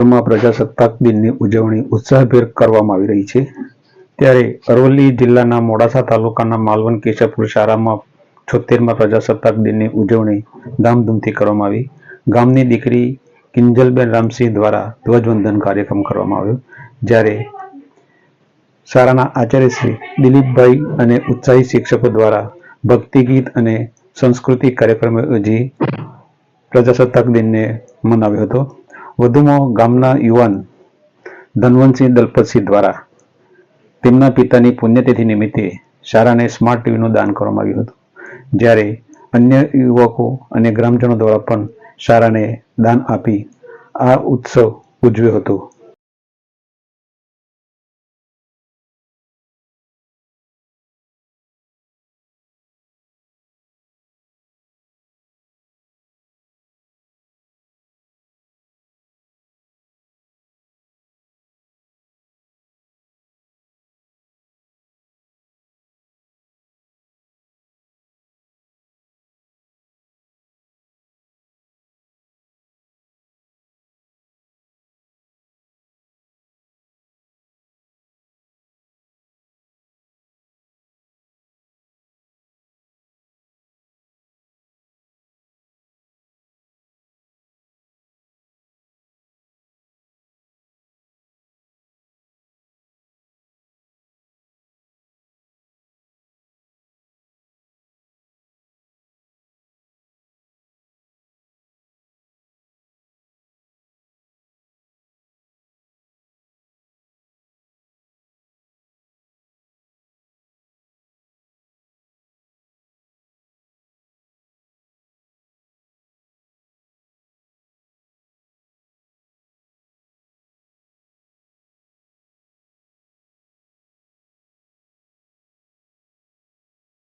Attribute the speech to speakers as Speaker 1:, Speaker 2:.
Speaker 1: માં પ્રજાસત્તાક દિનની ઉજવણી ઉત્સાહભેર કરવામાં આવી રહી છે. ત્યારે અરવલ્લી જિલ્લાના મોડાસા તાલુકાના માલવન કેશવપુર શાળામાં છોતેરમાં પ્રજાસત્તાક દિનની ઉજવણી ધામધૂમથી કરવામાં આવી. ગામની દીકરી કિંજલબેન રામસિંહ દ્વારા ધ્વજવંદન કાર્યક્રમ કરવામાં આવ્યો. જ્યારે શાળાના આચાર્ય શ્રી દિલીપભાઈ અને ઉત્સાહી શિક્ષકો દ્વારા ભક્તિ ગીત અને સાંસ્કૃતિક કાર્યક્રમ યોજી પ્રજાસત્તાક દિનને મનાવ્યો હતો. વધુમાં ગામના યુવાન ધનવંતસિંહ દલપતસિંહ દ્વારા તેમના પિતાની પુણ્યતિથિ નિમિત્તે શાળાને સ્માર્ટ ટીવીનું દાન કરવામાં આવ્યું હતું. જ્યારે અન્ય યુવકો અને ગ્રામજનો દ્વારા પણ શાળાને દાન આપી આ ઉત્સવ ઉજવ્યો હતો.